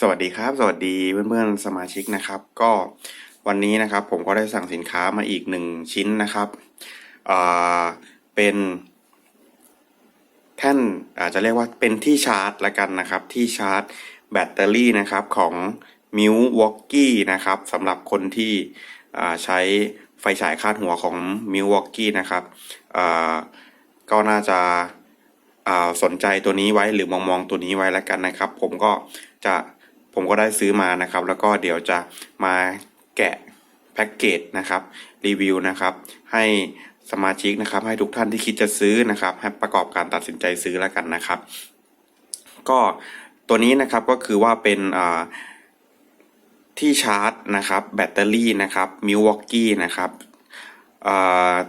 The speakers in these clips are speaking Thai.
สวัสดีครับ สวัสดีเพื่อนๆสมาชิกนะครับ ก็วันนี้นะครับผมก็ได้สั่งสินค้ามาอีกหนึ่งชิ้นนะครับอ่าเป็นแท่นอาจจะเรียกว่าเป็นที่ชาร์จละกันนะครับ ที่ชาร์จแบตเตอรี่นะครับของมิววอกกี้นะครับสำหรับคนที่ใช้ไฟฉายคาดหัวของมิววอกกี้นะครับอ่าก็น่าจะาสนใจตัวนี้ไว้หรือมองมองตัวนี้ไว้แล้วกันนะครับ ผมก็จะ ผมก็ได้ซื้อมานะครับ แล้วก็เดี๋ยวจะมาแกะแพ็กเกจนะครับรีวิวนะครับให้สมาชิกนะครับให้ทุกท่านที่คิดจะซื้อนะครับให้ประกอบการตัดสินใจซื้อแล้วกันนะครับ ก็ตัวนี้นะครับก็คือว่าเป็นที่ชาร์จนะครับแบตเตอรี่นะครับมิววอกกี้นะครับ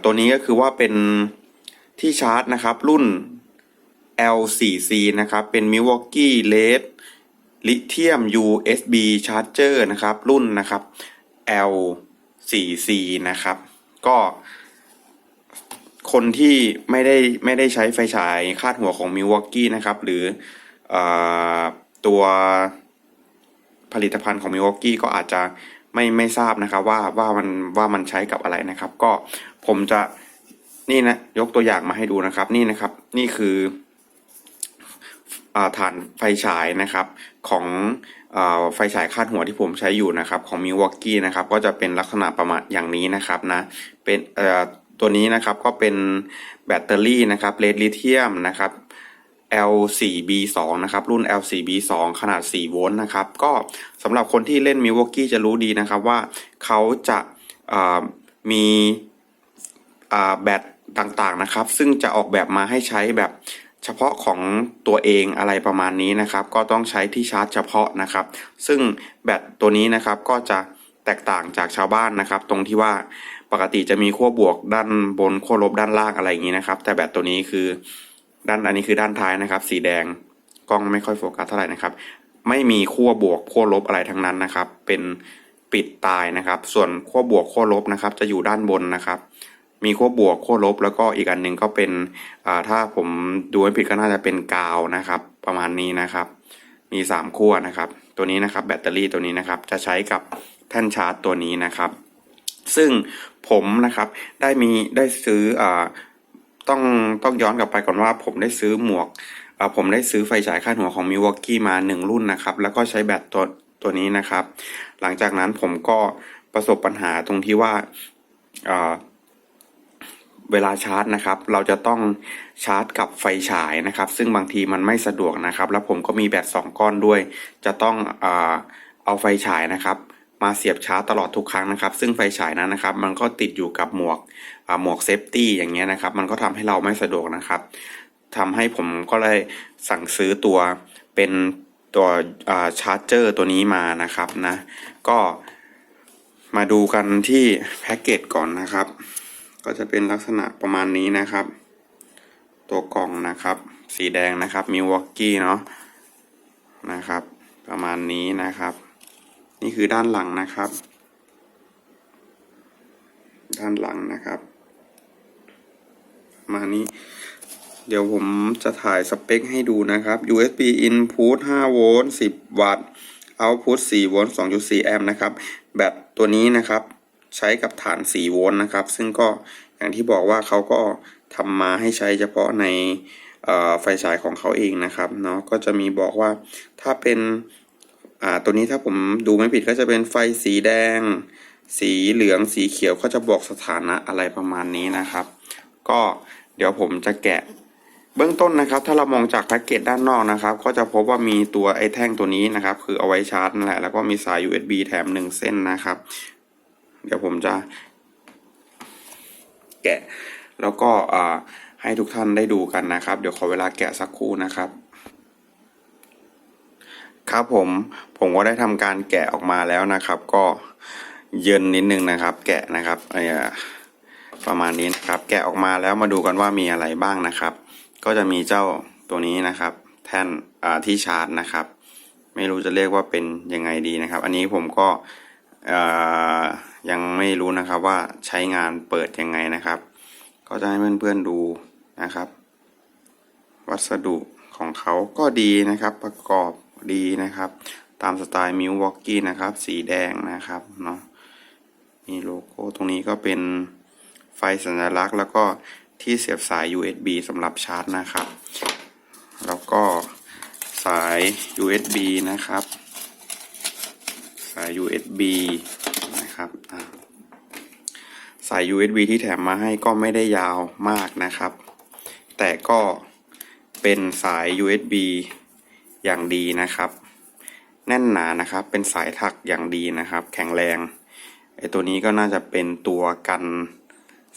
ตัวนี้ก็คือว่าเป็นที่ชาร์จนะครับรุ่น L4C นะครับเป็น Milwaukee LED Lithium USB Charger นะครับ รุ่นนะครับ L4C นะครับ ก็คนที่ไม่ได้ไม่ได้ใช้ไฟฉายคาดหัวของ Milwaukee นะครับ หรืออตัวผลิตภัณฑ์ของ Milwaukee ก็อาจจะไม่ไม่ทราบนะครับว่าว่ามันว่ามันใช้กับอะไรนะครับ ก็ผมจะนี่นะยกตัวอย่างมาให้ดูนะครับ นี่นะครับ นี่คือ ฐานไฟฉายนะครับของอไฟฉายคาดหัวที่ผมใช้อยู่นะครับของ Milwaukee นะครับก็จะเป็นลักษณะประมาณอย่างนี้นะครับนะเป็นตัวนี้นะครับก็เป็นแบตเตอรี่นะครับเลดลิเทียมนะครับ L4B2 นะครับรุ่น L4B2 ขนาด 4 โวลต์นะครับก็สำหรับคนที่เล่น Milwaukee จะรู้ดีนะครับว่าเขาจะามีาแบตต่างๆนะครับ ซึ่งจะออกแบบมาให้ใช้แบบ เฉพาะของตัวเองอะไรประมาณนี้นะครับ ก็ต้องใช้ที่ชาร์จเฉพาะนะครับ ซึ่งแบตตัวนี้นะครับก็จะแตกต่างจากชาวบ้านนะครับ ตรงที่ว่าปกติจะมีขั้วบวกด้านบนขั้วลบด้านล่างอะไรอย่างนี้นะครับ แต่แบตตัวนี้คือด้านอันนี้คือด้านท้ายนะครับ สีแดงกล้องไม่ค่อยโฟกัสเท่าไหร่นะครับ ไม่มีขั้วบวกขั้วลบอะไรทั้งนั้นนะครับ เป็นปิดตายนะครับ ส่วนขั้วบวกขั้วลบนะครับ จะอยู่ด้านบนนะครับ มีขั้วบวกขั้วลบ แล้วก็อีกอันหนึ่งก็เป็นถ้าผมดูไม่ผิดก็น่าจะเป็นกาวนะครับ ประมาณนี้นะครับ มีสามขั้วนะครับ ตัวนี้นะครับแบตเตอรี่ตัวนี้นะครับ จะใช้กับแท่นชาร์จตัวนี้นะครับ ซึ่งผมนะครับได้มีได้ซื้ออต้องต้องย้อนกลับไปก่อนว่าผมได้ซื้อหมวกผมได้ซื้อไฟฉายคาดหัวของ Milwaukee มาหนึ่งรุ่นนะครับ แล้วก็ใช้แบตตัวตัวนี้นะครับ หลังจากนั้นผมก็ประสบปัญหาตรงที่ว่า เวลาชาร์จนะครับ เราจะต้องชาร์จกับไฟฉายนะครับ ซึ่งบางทีมันไม่สะดวกนะครับ แล้วผมก็มีแบตสองก้อนด้วย จะต้องเอาไฟฉายนะครับ มาเสียบชาร์จตลอดทุกครั้งนะครับ ซึ่งไฟฉายนั้นนะครับ มันก็ติดอยู่กับหมวกหมวกเซฟตี้อย่างเงี้ยนะครับ มันก็ทำให้เราไม่สะดวกนะครับทำให้ผมก็เลยสั่งซื้อตัวเป็นตัวชาร์จเจอร์ตัวนี้มานะครับนะ ก็มาดูกันที่แพ็กเกจก่อนนะครับ ก็จะเป็นลักษณะประมาณนี้นะครับ ตัวกล่องนะครับ สีแดงนะครับมิวอกกี้เนาะนะครับ ประมาณนี้นะครับ นี่คือด้านหลังนะครับ ด้านหลังนะครับมานี้เดี๋ยวผมจะถ่ายสเปคให้ดูนะครับ USB input 5 โวลต์ 10 วัตต์ output 4 โวลต์ 2.4 แอมป์นะครับ แบตตัวนี้นะครับ ใช้กับฐาน 4 โวลต์นะครับ ซึ่งก็อย่างที่บอกว่าเขาก็ทำมาให้ใช้เฉพาะในไฟฉายของเขาเองนะครับเนาะก็จะมีบอกว่าถ้าเป็นตัวนี้ถ้าผมดูไม่ผิดก็จะเป็นไฟสีแดง สีเหลืองสีเขียวก็จะบอกสถานะอะไรประมาณนี้นะครับ ก็เดี๋ยวผมจะแกะเบื้องต้นนะครับ ถ้าเรามองจากแพ็กเกจด้านนอกนะครับ ก็จะพบว่ามีตัวไอ้แท่งตัวนี้นะครับ คือเอาไว้ชาร์จนั่นแหละแล้วก็มีสาย USB แถมหนึ่งเส้นนะครับ เดี๋ยวผมจะแกะ แล้วก็ให้ทุกท่านได้ดูกันนะครับ เดี๋ยวขอเวลาแกะสักครู่นะครับ ครับผมผมก็ได้ทำการแกะออกมาแล้วนะครับ ก็เยินนิดนึงนะครับ แกะนะครับประมาณนี้นะครับ แกะออกมาแล้วมาดูกันว่ามีอะไรบ้างนะครับ ก็จะมีเจ้าตัวนี้นะครับ แท่นที่ชาร์จนะครับ ไม่รู้จะเรียกว่าเป็นยังไงดีนะครับ อันนี้ผมก็ ยังไม่รู้นะครับว่าใช้งานเปิดยังไงนะครับ ก็จะให้เพื่อนๆดูนะครับ วัสดุของเขาก็ดีนะครับประกอบดีนะครับ ตามสไตล์มิววอกกี้นะครับ สีแดงนะครับเนาะมีโลโก้ตรงนี้ก็เป็นไฟสัญลักษณ์ แล้วก็ที่เสียบสาย USB สำหรับชาร์จนะครับ แล้วก็สาย USB นะครับ USB นะครับสาย USB ที่แถมมาให้ก็ไม่ได้ยาวมากนะครับ แต่ก็เป็นสาย USB อย่างดีนะครับ แน่นหนานะครับ เป็นสายถักอย่างดีนะครับ แข็งแรงไอตัวนี้ก็น่าจะเป็นตัวกัน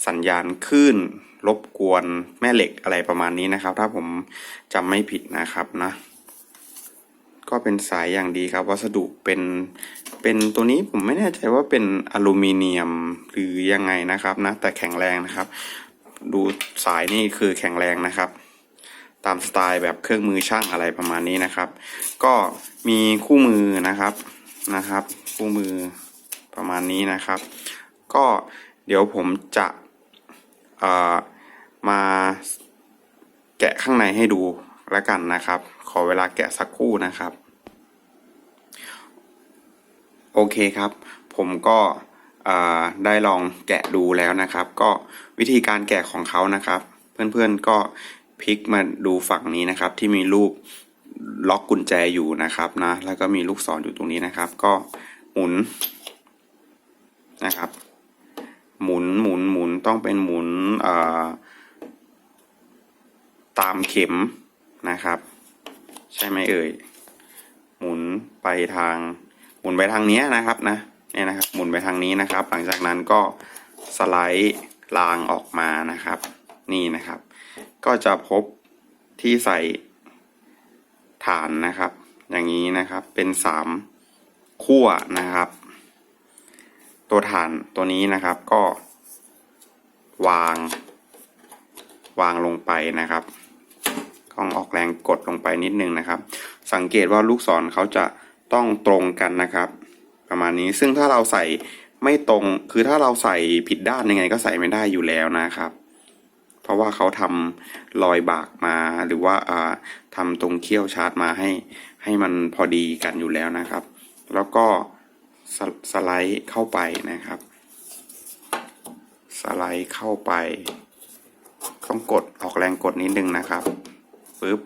สัญญาณคลื่นรบกวนแม่เหล็กอะไรประมาณนี้นะครับ ถ้าผมจำไม่ผิดนะครับนะ ก็เป็นสายอย่างดีครับ วัสดุเป็นเป็นตัวนี้ผมไม่แน่ใจว่าเป็นอลูมิเนียมหรือยังไงนะครับนะแต่แข็งแรงนะครับ ดูสายนี่คือแข็งแรงนะครับ ตามสไตล์แบบเครื่องมือช่างอะไรประมาณนี้นะครับ ก็มีคู่มือนะครับนะครับ คู่มือประมาณนี้นะครับ ก็เดี๋ยวผมจะเอ่อมาแกะข้างในให้ดู แล้วกันนะครับ ขอเวลาแกะสักครู่นะครับ โอเคครับ ผมก็ได้ลองแกะดูแล้วนะครับ ก็วิธีการแกะของเขานะครับ เพื่อนๆก็พลิกมาดูฝั่งนี้นะครับ ที่มีรูปล็อกกุญแจอยู่นะครับนะ แล้วก็มีลูกศรออยู่ตรงนี้นะครับ ก็หมุนนะครับ หมุนหมุนหมุนต้องเป็นหมุนตามเข็ม นะครับ ใช่ไหมเอ่ย หมุนไปทาง หมุนไปทางนี้นะครับนะเนี่ยนะครับ หมุนไปทางนี้นะครับ หลังจากนั้นก็สไลด์รางออกมานะครับ นี่นะครับ ก็จะพบที่ใส่ฐานนะครับ อย่างนี้นะครับเป็นสามขั้วนะครับ ตัวฐานตัวนี้นะครับก็วาง วางลงไปนะครับ ต้องออกแรงกดลงไปนิดนึงนะครับ สังเกตว่าลูกศรเขาจะต้องตรงกันนะครับ ประมาณนี้ซึ่งถ้าเราใส่ไม่ตรงคือถ้าเราใส่ผิดด้านยังไงก็ใส่ไม่ได้อยู่แล้วนะครับ เพราะว่าเขาทำรอยบากมาหรือว่าทำตรงเขี้ยวชาร์จมาให้ให้มันพอดีกันอยู่แล้วนะครับ แล้วก็สสไลด์เข้าไปนะครับ สไลด์เข้าไป ต้องกดออกแรงกดนิดนึงนะครับ ปึ๊บ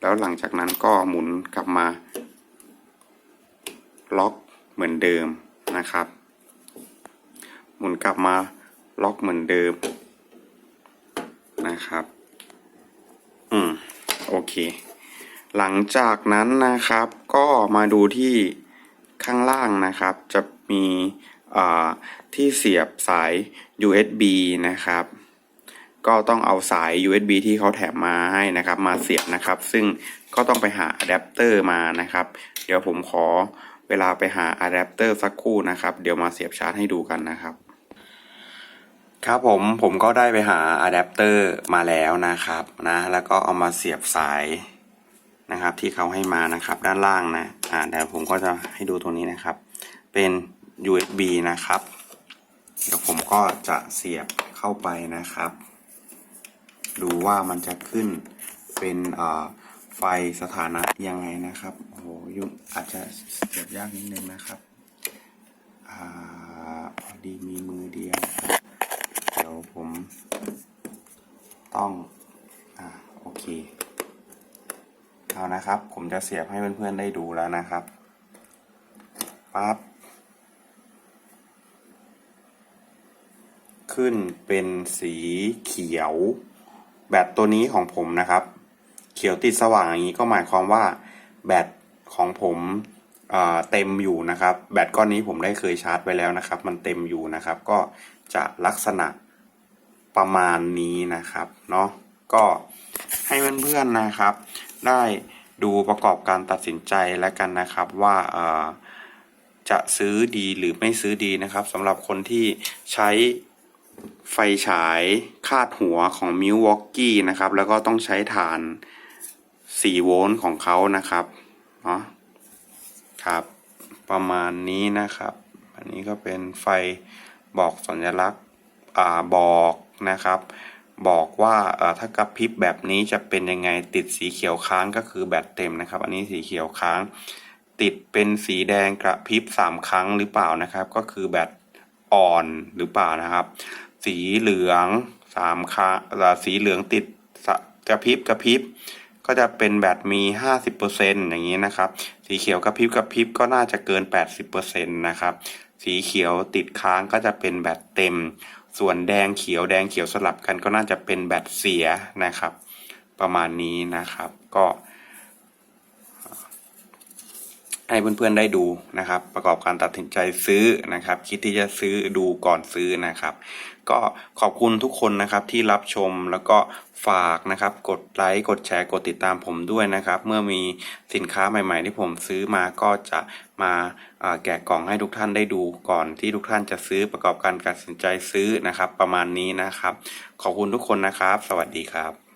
แล้วหลังจากนั้นก็หมุนกลับมา ล็อกเหมือนเดิมนะครับ หมุนกลับมาล็อกเหมือนเดิมนะครับ อืม โอเค หลังจากนั้นนะครับก็มาดูที่ข้างล่างนะครับ จะมีที่เสียบสาย USB นะครับ ก็ต้องเอาสาย USB ที่เขาแถมมาให้นะครับมาเสียบนะครับ ซึ่งก็ต้องไปหาอะแดปเตอร์มานะครับ เดี๋ยวผมขอเวลาไปหาอะแดปเตอร์สักครู่นะครับ เดี๋ยวมาเสียบชาร์จให้ดูกันนะครับ ครับผมผมก็ได้ไปหาอะแดปเตอร์มาแล้วนะครับนะแล้วก็เอามาเสียบสายนะครับ ที่เขาให้มานะครับด้านล่างนะอ่าเดี๋ยวผมก็จะให้ดูตรงนี้นะครับ เป็น USB นะครับ เดี๋ยวผมก็จะเสียบเข้าไปนะครับ ดูว่ามันจะขึ้นเป็นไฟสถานะยังไงนะครับ โอ้โหยุ่งอาจจะเสียบยากนิดนึงนะครับอพอดีมีมือเดียว เดี๋ยวผมต้องอ่าโอเคเอานะครับ ผมจะเสียบให้เพื่อนๆได้ดูแล้วนะครับปั๊บขึ้นเป็นสีเขียว แบตตัวนี้ของผมนะครับ เขียวติดสว่างอย่างนี้ก็หมายความว่าแบตของผมเอ่อเต็มอยู่นะครับ แบตก้อนนี้ผมได้เคยชาร์จไปแล้วนะครับ มันเต็มอยู่นะครับ ก็จะลักษณะประมาณนี้นะครับเนาะก็ให้เพื่อนๆนะครับ ได้ดูประกอบการตัดสินใจแล้วกันนะครับว่าเออจะซื้อดีหรือไม่ซื้อดีนะครับสำหรับคนที่ใช้ ไฟฉายคาดหัวของ Milwaukee นะครับ แล้วก็ต้องใช้ฐาน 4 โวลต์ของเขานะครับเนาะครับ ประมาณนี้นะครับ อันนี้ก็เป็นไฟบอกสัญลักษณ์อ่าบอกนะครับ บอกว่าเอ่อถ้ากระพริบแบบนี้จะเป็นยังไงติดสีเขียวค้างก็คือแบตเต็มนะครับ อันนี้สีเขียวค้าง ติดเป็นสีแดงกระพริบสามครั้งหรือเปล่านะครับ ก็คือแบตอ่อนหรือเปล่านะครับ สีเหลืองสามครั้งเอ่อสีเหลืองติดกระพริบกระพริบก็จะเป็นแบตมีห้าสิบเปอร์เซ็นอย่างนี้นะครับ สีเขียวกระพริบกระพริบก็น่าจะเกินแปดสิบเปอร์เซ็นนะครับ สีเขียวติดค้างก็จะเป็นแบตเต็ม ส่วนแดงเขียวแดงเขียวสลับกันก็น่าจะเป็นแบตเสียนะครับ ประมาณนี้นะครับ ก็ ให้เพื่อนๆได้ดูนะครับ ประกอบการตัดสินใจซื้อนะครับ คิดที่จะซื้อดูก่อนซื้อนะครับ ก็ขอบคุณทุกคนนะครับที่รับชมแล้วก็ฝากนะครับ กดไลค์กดแชร์กดติดตามผมด้วยนะครับ เมื่อมีสินค้าใหม่ ๆ ที่ผมซื้อมาก็จะมาแกะกล่องให้ทุกท่านได้ดูก่อนที่ทุกท่านจะซื้อประกอบการตัดสินใจซื้อนะครับ ประมาณนี้นะครับ ขอบคุณทุกคนนะครับ สวัสดีครับ